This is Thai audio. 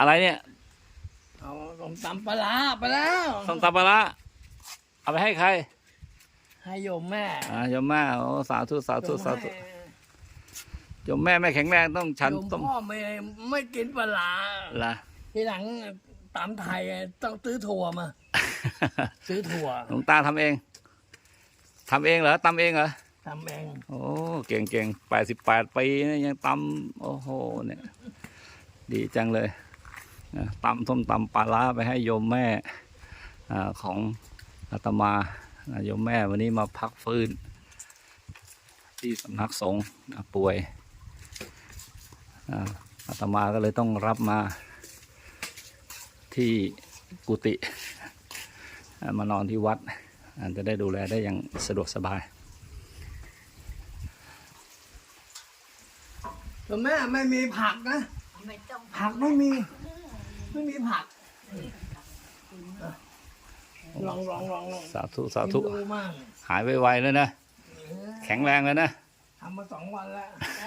อะไรเนี่ยเอาส้มตำปลาร้าไปแล้วส้มตำปลาร้าเอาไปให้ใคร ให้โยมแม่อ่าโยมแม่โอ้สาธุสาธุสาธุโยมแม่โยมแม่ไม่แข็งแรงต้องฉันโยมต้มพ่อไม่ไม่กินปลาร้าล่ะทีหลังตำไทยต้องซื้อถั่วมา ซื้อถั่วหลวงตาทำเองทำเองเหรอตำเองเหรอทำเอง โอ้ เก่งเก่งแปดสิบแปดปีนะยังตำโอ้โห เนี่ย ดีจังเลยนะ ตำส้มตำปลาร้าไปให้โยมแม่อาของอาตมาอ่าโยมแม่วันนี้มาพักฟื้น ที่สำนักสงฆ์อ่าป่วยอ่าอาตมาก็เลยต้องรับมาที่กุฏิอ่ามานอนที่วัดอ่าจะได้ดูแลได้อย่างสะดวกสบายโยมแม่ไม่มีผักนะไม่ต้องผักไม่มี ไม่มีผักลองลองลองลองสาธุสาธุ กินดูมั่งหายไวๆเลยนะแข็งแรงเลยนะ ทำมาสองวันแล้ว